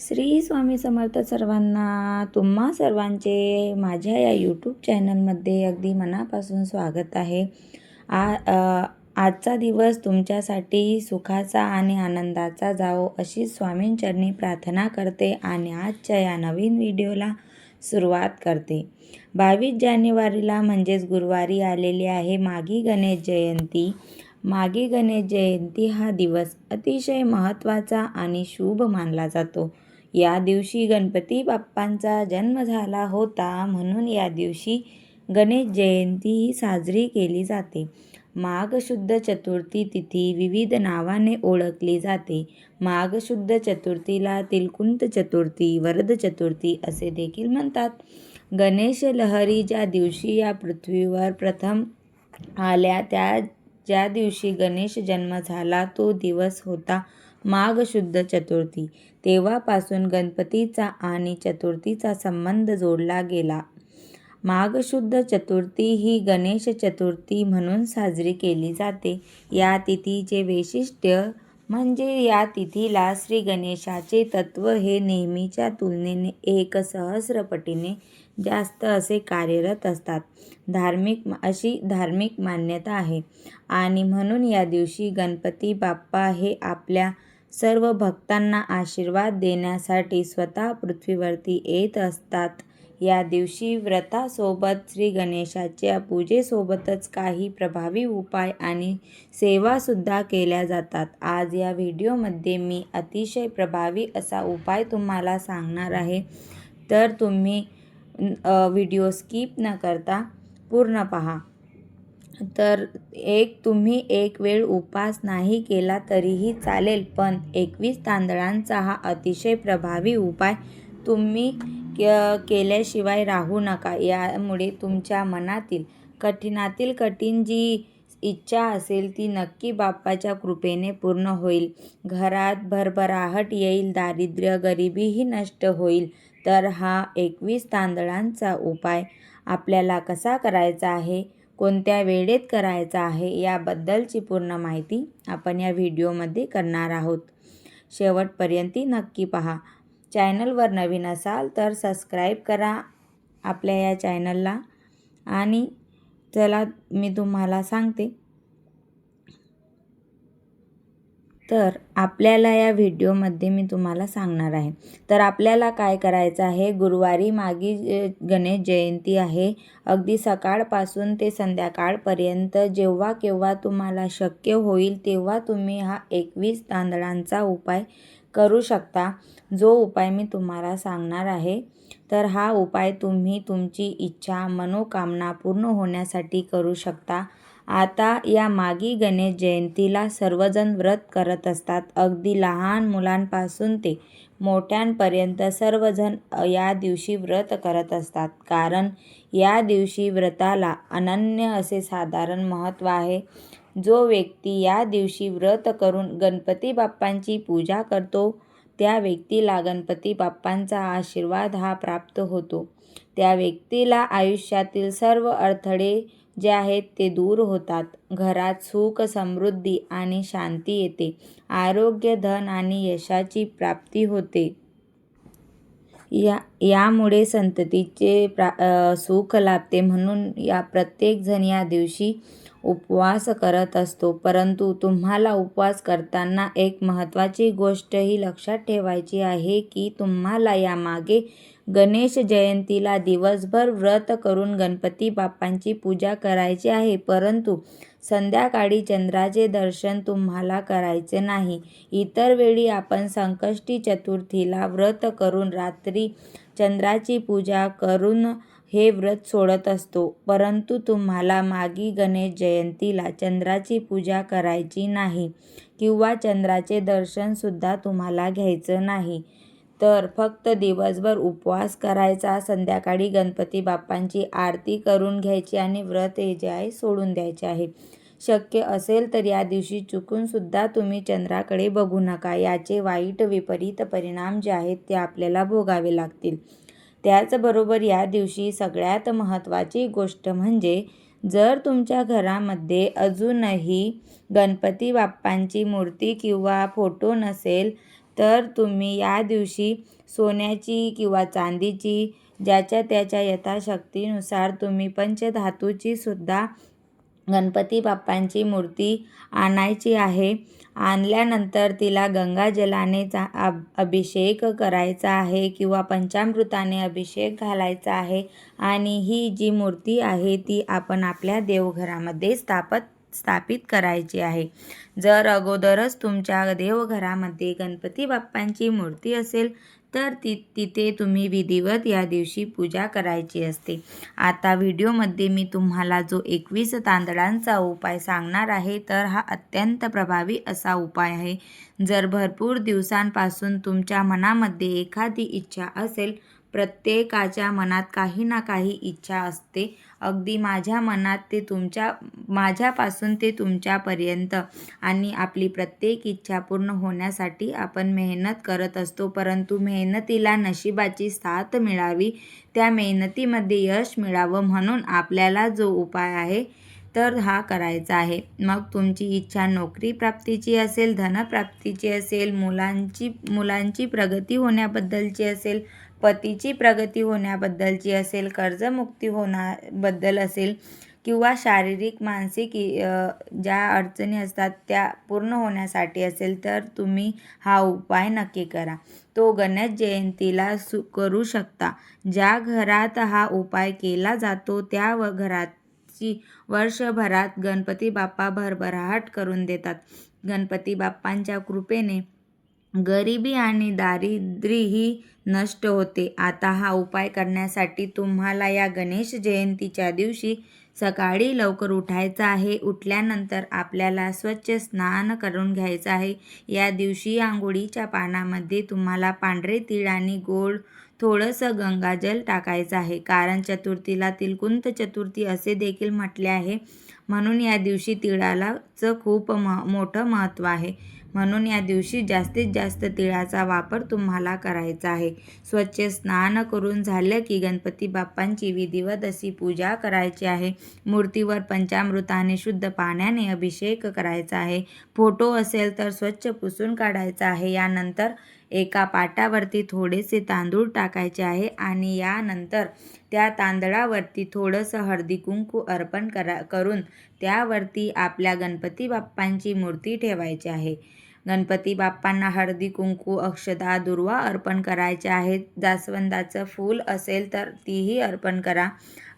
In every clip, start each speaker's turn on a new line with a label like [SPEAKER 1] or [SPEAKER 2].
[SPEAKER 1] श्री स्वामी समर्थ सर्वांना तुम्हा सर्वांचे माझ्या या यूट्यूब चॅनलमध्ये अगदी मनापासून स्वागत आहे. आ आजचा दिवस तुमच्यासाठी सुखाचा आणि आनंदाचा जावो अशी स्वामींचरणी प्रार्थना करते आणि आजच्या या नवीन व्हिडिओला सुरुवात करते. बावीस जानेवारीला म्हणजेच गुरुवारी आलेली आहे मागी गणेश जयंती. मागी गणेश जयंती हा दिवस अतिशय महत्त्वाचा आणि शुभ मानला जातो. या दिवशी गणपती बाप्पांचा जन्म झाला होता म्हणून या दिवशी गणेश जयंती ही साजरी केली जाते. माघ शुद्ध चतुर्थी तिथी विविध नावाने ओळखली जाते. माघ शुद्ध चतुर्थीला तिलकुंत चतुर्थी वरद चतुर्थी असे देखील म्हणतात. गणेश लहरी ज्या दिवशी या पृथ्वीवर प्रथम आल्या त्या ज्या दिवशी गणेश जन्म झाला तो दिवस होता माघ शुद्ध चतुर्थी. तेव्हापासून गणपतीचा आणि चतुर्थीचा संबंध जोडला गेला. माघ शुद्ध चतुर्थी ही गणेश चतुर्थी म्हणून साजरी केली जाते. या तिथीचे वैशिष्ट्य म्हणजे या तिथीला श्री गणेशाचे तत्व हे नेहमीच्या तुलनेने एक सहस्रपटीने जास्त असे कार्यरत असतात. धार्मिक अशी धार्मिक मान्यता आहे. आणि म्हणून या दिवशी गणपती बाप्पा हे आपल्या सर्व भक्तांना आशीर्वाद देण्यासाठी स्वतः पृथ्वीवरती येत असतात. या दिवशी व्रतासोबत श्री गणेशाच्या पूजेसोबतच काही प्रभावी उपाय आणि सेवासुद्धा केल्या जातात. आज या व्हिडिओमध्ये मी अतिशय प्रभावी असा उपाय तुम्हाला सांगणार आहे. तर तुम्ही व्हिडिओ स्किप न करता पूर्ण पहा. तर एक तुम्ही एक वेळ उपास नाही केला तरीही चालेल पण एकवीस तांदळांचा हा अतिशय प्रभावी उपाय तुम्ही केल्याशिवाय राहू नका. यामुळे तुमच्या मनातील कठीणातील कठीण जी इच्छा असेल ती नक्की बाप्पाच्या कृपेने पूर्ण होईल. घरात भरभराहट येईल दारिद्र्य गरिबीही नष्ट होईल. तर हा एकवीस तांदळांचा उपाय आपल्याला कसा करायचा आहे? कोणत्या वेळेत करायचा आहे? याबद्दलची पूर्ण माहिती आपण या व्हिडिओमध्ये करणार आहोत. शेवटपर्यंत नक्की पहा. चॅनलवर नवीन असाल तर सबस्क्राईब करा आपल्या या चॅनलला. आणि चला मी तुम्हाला सांगते तर आपल्याला या व्हिडिओमध्ये मी तुम्हाला सांगणार आहे. तर आपल्याला काय करायचं आहे? गुरुवारी मागी गणेश जयंती आहे. अगदी सकाळपासून ते संध्याकाळपर्यंत जेव्हा केव्हा तुम्हाला शक्य होईल तेव्हा तुम्ही हा एकवीस तांदळांचा उपाय करू शकता. जो उपाय मी तुम्हाला सांगणार आहे. तर हा उपाय तुम्ही तुमची इच्छा मनोकामना पूर्ण होण्यासाठी करू शकता. आता या मागी गणेश जयंतीला सर्वजण व्रत करत असतात. अगदी लहान मुलांपासून ते मोठ्यांपर्यंत सर्वजण या दिवशी व्रत करत असतात. कारण या दिवशी व्रताला अनन्य असे साधारण महत्त्व आहे. जो व्यक्ती या दिवशी व्रत करून गणपती बाप्पांची पूजा करतो त्या व्यक्तीला गणपती बाप्पांचा आशीर्वाद हा प्राप्त होतो. त्या व्यक्तीला आयुष्यातील सर्व अडथळे जे आहेत ते दूर होतात. घरात सुख समृद्धी आणि शांती येते. आरोग्य धन आणि यशाची प्राप्ती होते. या यामुळे संततीचे प्रा सुख लाभते म्हणून या प्रत्येकजण या दिवशी उपवास करत असतो. परंतु तुम्हाला उपवास करताना एक महत्त्वाची गोष्ट ही लक्षात ठेवायची आहे की तुम्हाला यामागे गणेश जयंतीला दिवसभर व्रत करून गणपती बाप्पांची पूजा करायची आहे. परंतु संध्याकाळी चंद्राचे दर्शन तुम्हाला करायचे नाही. इतर वेळी आपण संकष्टी चतुर्थीला व्रत करून रात्री चंद्राची पूजा करून हे व्रत सोडत असतो. परंतु तुम्हाला मागी गणेश जयंतीला चंद्राची पूजा करायची नाही किंवा चंद्राचे दर्शनसुद्धा तुम्हाला घ्यायचं नाही. तर फक्त दिवसभर उपवास करायचा संध्याकाळी गणपती बाप्पांची आरती करून घ्यायची आणि व्रत हे जे आहे सोडून द्यायचे आहे. शक्य असेल तर या दिवशी चुकूनसुद्धा तुम्ही चंद्राकडे बघू नका. याचे वाईट विपरीत परिणाम जे आहेत ते आपल्याला भोगावे लागतील. त्याचबरोबर या दिवशी सगळ्यात महत्त्वाची गोष्ट म्हणजे जर तुमच्या घरामध्ये अजूनही गणपती बाप्पांची मूर्ती किंवा फोटो नसेल तर तुम्ही या दिवशी सोन्याची किंवा चांदीची ज्याच्या त्याच्या यथाशक्तीनुसार तुम्ही पंचधातूची सुद्धा गणपती बाप्पांची मूर्ती आणायची आहे. आणल्यानंतर तिला गंगाजलाने चा अब अभिषेक करायचा आहे किंवा पंचामृताने अभिषेक घालायचा आहे. आणि ही जी मूर्ती आहे ती आपण आपल्या देवघरामध्ये स्थापत स्थापित करायची आहे. जर अगोदरच तुमच्या देवघरामध्ये गणपती बाप्पांची मूर्ती असेल तर ती तिथे तुम्ही विधिवत या दिवशी पूजा करायची असते. आता व्हिडिओमध्ये मी तुम्हाला जो एकवीस तांदळांचा उपाय सांगणार आहे तर हा अत्यंत प्रभावी असा उपाय आहे. जर भरपूर दिवसांपासून तुमच्या मनामध्ये एखादी इच्छा असेल प्रत्येकाच्या मनात काही ना काही इच्छा असते. अगदी माझ्या मनात ते तुमच्या माझ्यापासून ते तुमच्यापर्यंत आणि आपली प्रत्येक इच्छा पूर्ण होण्यासाठी आपण मेहनत करत असतो. परंतु मेहनतीला नशिबाची साथ मिळावी त्या मेहनतीमध्ये यश मिळावं म्हणून आपल्याला जो उपाय आहे तर हा करायचा आहे. मग तुमची इच्छा नोकरी प्राप्तीची असेल धनप्राप्तीची असेल मुलांची मुलांची प्रगती होण्याबद्दलची असेल पतीची प्रगती होण्याबद्दलची असेल कर्जमुक्ती होण्याबद्दल असेल किंवा शारीरिक मानसिक ज्या अडचणी असतात त्या पूर्ण होण्यासाठी असेल तर तुम्ही हा उपाय नक्की करा. तो गणेश जयंतीला सु करू शकता. ज्या घरात हा उपाय केला जातो त्या व घराची वर्षभरात गणपती बाप्पा भरभराट करून देतात. गणपती बाप्पांच्या कृपेने गरिबी आणि दारिद्र्य ही नष्ट होते. आता हा उपाय करण्यासाठी तुम्हाला या गणेश जयंतीच्या दिवशी सकाळी लवकर उठायचं आहे. उठल्यानंतर आपल्याला स्वच्छ स्नान करून घ्यायचं आहे. या दिवशी आंघोळीच्या पानामध्ये तुम्हाला पांढरे तीळ आणि गोड थोडंसं गंगाजल टाकायचं आहे. कारण चतुर्थीला तिलकुंत चतुर्थी असे देखील म्हटले आहे. म्हणून या दिवशी तिळालाचं खूप म मोठं महत्त्व आहे. म्हणून या दिवशी जास्तीत जास्त तिळाचा वापर तुम्हाला करायचा आहे. स्वच्छ स्नान करून झालं की गणपती बाप्पांची विधिवत अशी पूजा करायची आहे. मूर्तीवर पंचामृताने शुद्ध पाण्याने अभिषेक करायचा आहे. फोटो असेल तर स्वच्छ पुसून काढायचा आहे. यानंतर एका पाटावरती थोडेसे तांदूळ टाकायचे आहे आणि यानंतर त्या तांदळावरती थोडंसं हळदी कुंकू अर्पण करा करून त्यावरती आपल्या गणपती बाप्पांची मूर्ती ठेवायची आहे. गणपती बाप्पांना हळदी कुंकू अक्षदा दुर्वा अर्पण करायचे आहेत. जास्वंदाचं फूल असेल तर तीही अर्पण करा.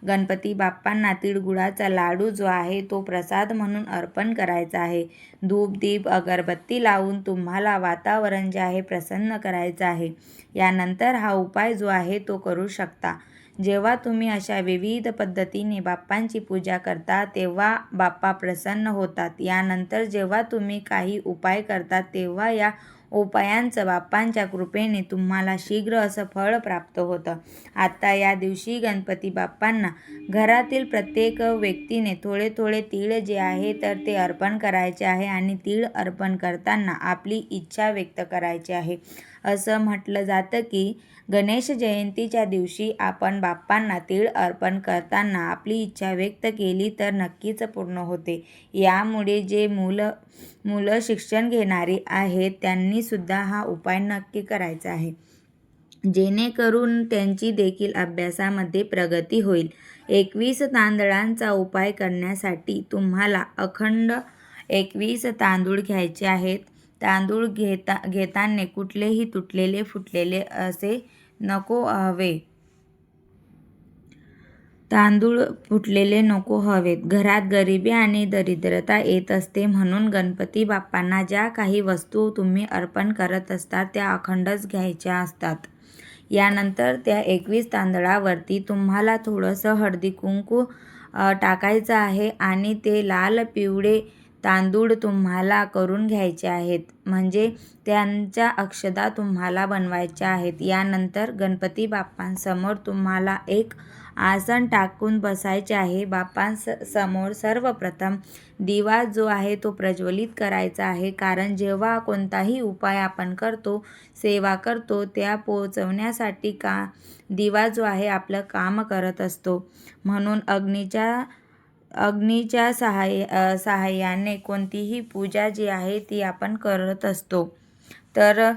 [SPEAKER 1] गणपती बाप्पांना तिळगुळाचा लाडू जो आहे तो प्रसाद म्हणून अर्पण करायचा आहे. धूप दीप अगरबत्ती लावून तुम्हाला वातावरण जे आहे प्रसन्न करायचं आहे. यानंतर हा उपाय जो आहे तो करू शकता. जेव्हा तुम्ही अशा विविध पद्धतीने बाप्पांची पूजा करता तेव्हा बाप्पा प्रसन्न होतात. यानंतर जेव्हा तुम्ही काही उपाय करता तेव्हा या उपायांचं बाप्पांच्या कृपेने तुम्हाला शीघ्र असं फळ प्राप्त होतं. आता या दिवशी गणपती बाप्पांना घरातील प्रत्येक व्यक्तीने थोडे थोडे तीळ जे आहे तर ते अर्पण करायचे आहे आणि तीळ अर्पण करताना आपली इच्छा व्यक्त करायची आहे. असं म्हटलं जातं की गणेश जयंतीच्या दिवशी आपण बाप्पांना तीळ अर्पण करताना आपली इच्छा व्यक्त केली तर नक्कीच पूर्ण होते. यामुळे जे मुलं मुलं शिक्षण घेणारी आहेत त्यांनीसुद्धा हा उपाय नक्की करायचा आहे. जेणेकरून त्यांची देखील अभ्यासामध्ये प्रगती होईल. एकवीस तांदळांचा उपाय करण्यासाठी तुम्हाला अखंड एकवीस तांदूळ घ्यायचे आहेत. तांदूळ घेता घेताना कुठलेही तुटलेले फुटलेले असे नको हवे. तांदूळ फुटलेले नको हवेत. घरात गरिबी आणि दरिद्रता येत असते म्हणून गणपती बाप्पांना ज्या काही वस्तू तुम्ही अर्पण करत असता त्या अखंडच घ्यायच्या असतात. यानंतर त्या एकवीस तांदळावरती तुम्हाला थोडंसं हळदी कुंकू टाकायचं आहे आणि ते लाल पिवळे तांदूळ तुम्हाला करून घ्यायचे आहेत. म्हणजे त्यांच्या अक्षदा तुम्हाला बनवायच्या आहेत. यानंतर गणपती बाप्पांसमोर तुम्हाला एक आसन टाकून बसायचे आहे. बाप्पांस समोर सर्वप्रथम दिवा जो आहे तो प्रज्वलित करायचा आहे. कारण जेव्हा कोणताही उपाय आपण करतो सेवा करतो त्या पोचवण्यासाठी का दिवा जो आहे आपलं काम करत असतो. म्हणून अग्नीच्या अग्नीच्या सहाय्य सहाय्याने कोणतीही पूजा जी आहे ती आपण करत असतो. तर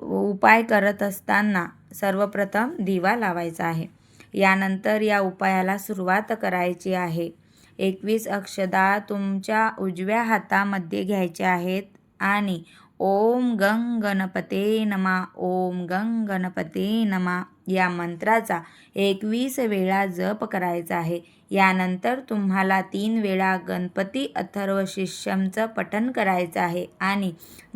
[SPEAKER 1] उपाय करत असताना सर्वप्रथम दिवा लावायचा आहे. यानंतर या उपायाला सुरुवात करायची आहे. एकवीस अक्षदा तुमच्या उजव्या हातामध्ये घ्यायच्या आहेत आणि ओम गंग गणपते नमा. ओम गंग गणपते नमा. या मंत्राचा एकवीस वेळा जप करायचा आहे. यानंतर तुम्हाला तीन वेळा गणपती अथर्व शिष्यमचं पठन करायचं आहे. आणि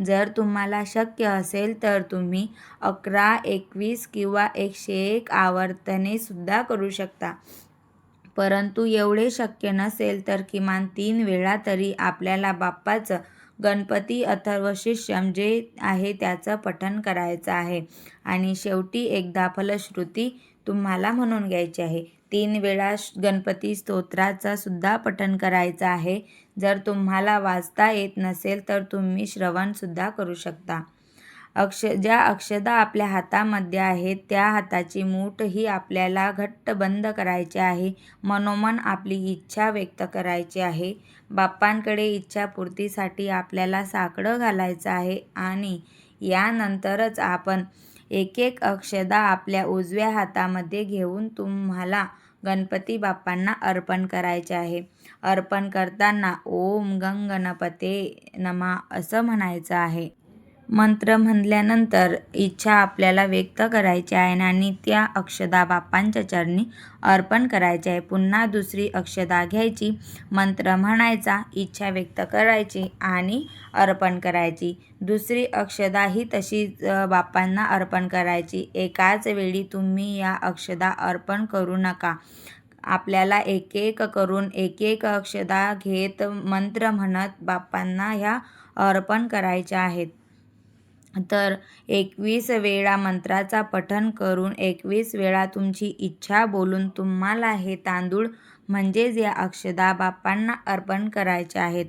[SPEAKER 1] जर तुम्हाला शक्य असेल तर तुम्ही अकरा एकवीस किंवा एकशे एक आवर्तनेसुद्धा करू शकता. परंतु एवढे शक्य नसेल तर किमान तीन वेळा तरी आपल्याला बाप्पाचं गणपती अथर्व शिष्यम जे आहे त्याचं पठण करायचं आहे. आणि शेवटी एकदा फलश्रुती तुम्हाला म्हणून घ्यायची आहे. तीन वेळा गणपती स्तोत्राचं सुद्धा पठण करायचं आहे. जर तुम्हाला वाचता येत नसेल तर तुम्ही श्रवणसुद्धा करू शकता. अक्ष ज्या अक्षदा आपल्या हातामध्ये आहेत त्या हाताची मूठ ही आपल्याला घट्ट बंद करायची आहे. मनोमन आपली इच्छा व्यक्त करायची आहे. बाप्पांकडे इच्छापूर्तीसाठी आपल्याला साकडं घालायचं आहे आणि यानंतरच आपण एक एक अक्षदा आपल्या उजव्या हातामध्ये घेऊन तुम्हाला गणपती बाप्पांना अर्पण करायचे आहे. अर्पण करताना ओम गंगणपते नमा असं म्हणायचं आहे. मंत्र म्हणल्यानंतर इच्छा आपल्याला व्यक्त करायची आहे आणि त्या अक्षदा बाप्पांच्या चरणी अर्पण करायची आहे. पुन्हा दुसरी अक्षदा घ्यायची मंत्र म्हणायचा इच्छा व्यक्त करायची आणि अर्पण करायची. दुसरी अक्षदा ही तशीच बाप्पांना अर्पण करायची. एकाच वेळी तुम्ही या अक्षदा अर्पण करू नका. आपल्याला एक एक करून एक एक अक्षदा घेत मंत्र म्हणत बाप्पांना ह्या अर्पण करायच्या आहेत. तर एकवीस वेळा मंत्राचा पठण करून एकवीस वेळा तुमची इच्छा बोलून तुम्हाला हे तांदूळ म्हणजेच या अक्षदा बाप्पांना अर्पण करायचे आहेत.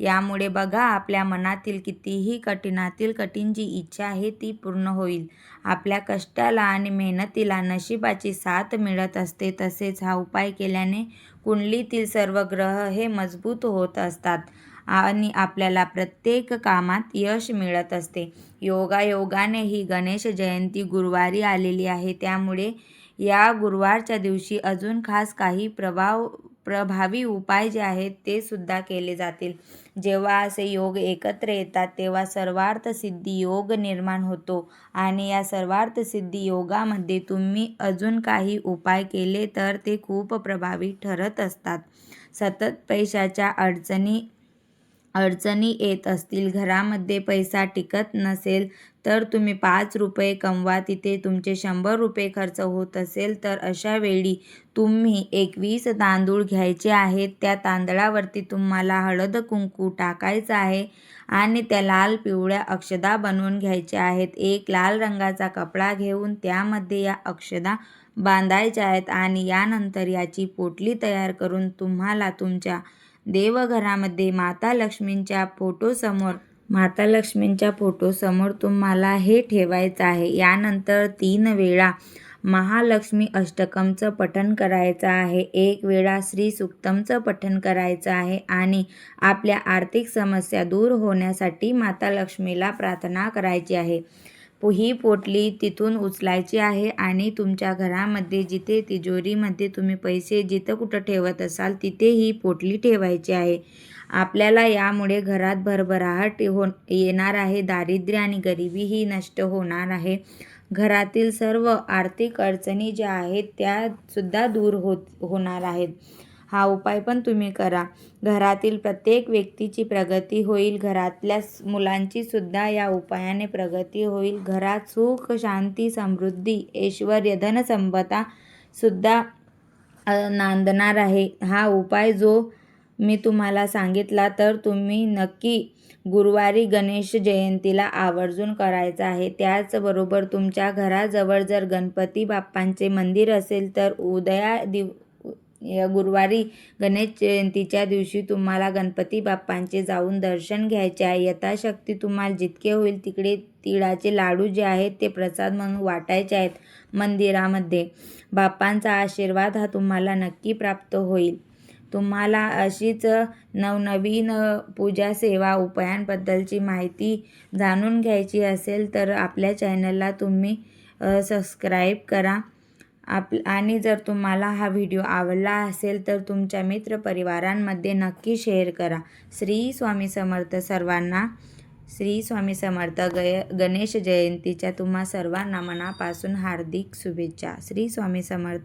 [SPEAKER 1] यामुळे बघा आपल्या मनातील कितीही कठीणातील कठीण जी इच्छा आहे ती पूर्ण होईल. आपल्या कष्टाला आणि मेहनतीला नशिबाची साथ मिळत असते तसेच हा उपाय केल्याने कुंडलीतील सर्व ग्रह हे मजबूत होत असतात. आणि आपल्याला प्रत्येक कामात यश मिळत असते. योगायोगाने ही गणेश जयंती गुरुवारी आलेली आहे. त्यामुळे या गुरुवारच्या दिवशी अजून खास काही प्रभाव प्रभावी उपाय जे आहेत ते सुद्धा केले जातील. जेव्हा असे योग एकत्र येतात तेव्हा सर्वार्थ सिद्धी योग निर्माण होतो. आणि या सर्वार्थ सिद्धी योगामध्ये तुम्ही अजून काही उपाय केले तर ते खूप प्रभावी ठरत असतात. सतत पैशाच्या अडचणी अडचणी येत असतील घरामध्ये पैसा टिकत नसेल तर तुम्ही पाच रुपये कमवा. तिथे तुमचे शंभर रुपये खर्च होत असेल तर अशा वेळी तुम्ही एकवीस तांदूळ घ्यायचे आहेत. त्या तांदळावरती तुम्हाला हळद कुंकू टाकायचं आहे आणि त्या लाल पिवळ्या अक्षदा बनवून घ्यायच्या आहेत. एक लाल रंगाचा कपडा घेऊन त्यामध्ये या अक्षदा बांधायच्या आहेत आणि यानंतर याची पोटली तयार करून तुम्हाला तुमच्या देवघरामध्ये माता लक्ष्मींच्या फोटोसमोर माता लक्ष्मींच्या फोटोसमोर तुम्हाला हे ठेवायचं आहे. यानंतर तीन वेळा महालक्ष्मी अष्टकमचं पठण करायचं आहे. एक वेळा श्री सुक्तमचं पठण करायचं आहे आणि आपल्या आर्थिक समस्या दूर होण्यासाठी माता लक्ष्मीला प्रार्थना करायची आहे. ही पोटली तिथून उचलायची आहे आणि तुमच्या घरामध्ये जिथे तिजोरीमध्ये तुम्ही पैसे जिथं कुठं ठेवत असाल तिथे ही पोटली ठेवायची आहे. आपल्याला यामुळे घरात भरभराहट हो येणार आहे. दारिद्र्य आणि गरिबी ही नष्ट होणार आहे. घरातील सर्व आर्थिक अडचणी ज्या आहेत त्यासुद्धा दूर होत होणार आहेत. हा उपाय पण तुम्ही करा. घरातील प्रत्येक व्यक्तीची प्रगती होईल. घरातल्या मुलांची सुद्धा या उपायाने प्रगती होईल. घरात सुख शांती समृद्धी ऐश्वर धनसंपदा सुद्धा नांदणार आहे. हा उपाय जो मी तुम्हाला सांगितला तर तुम्ही नक्की गुरुवारी गणेश जयंतीला आवर्जून करायचा आहे. त्याचबरोबर तुमच्या घराजवळ जर गणपती बाप्पांचे मंदिर असेल तर उदया दिव गुरुवारी गणेश जयंतीच्या दिवशी तुम्हाला गणपती बाप्पांचे जाऊन दर्शन घ्यायचे आहे. यथाशक्ती तुम्हाला जितके होईल तिकडे तिळाचे लाडू जे आहेत ते प्रसाद म्हणून वाटायचे आहेत मंदिरामध्ये. बाप्पांचा आशीर्वाद हा तुम्हाला नक्की प्राप्त होईल. तुम्हाला अशीच नवनवीन पूजा सेवा उपायांबद्दलची माहिती जाणून घ्यायची असेल तर आपल्या चॅनलला तुम्ही सबस्क्राईब करा. आप आणि जर तुम्हाला हा व्हिडिओ आवडला असेल तर तुमच्या मित्रपरिवारांमध्ये नक्की शेअर करा. श्री स्वामी समर्थ सर्वांना श्री स्वामी समर्थ गय गणेश जयंतीच्या तुम्हा सर्वांना मनापासून हार्दिक शुभेच्छा. श्री स्वामी समर्थ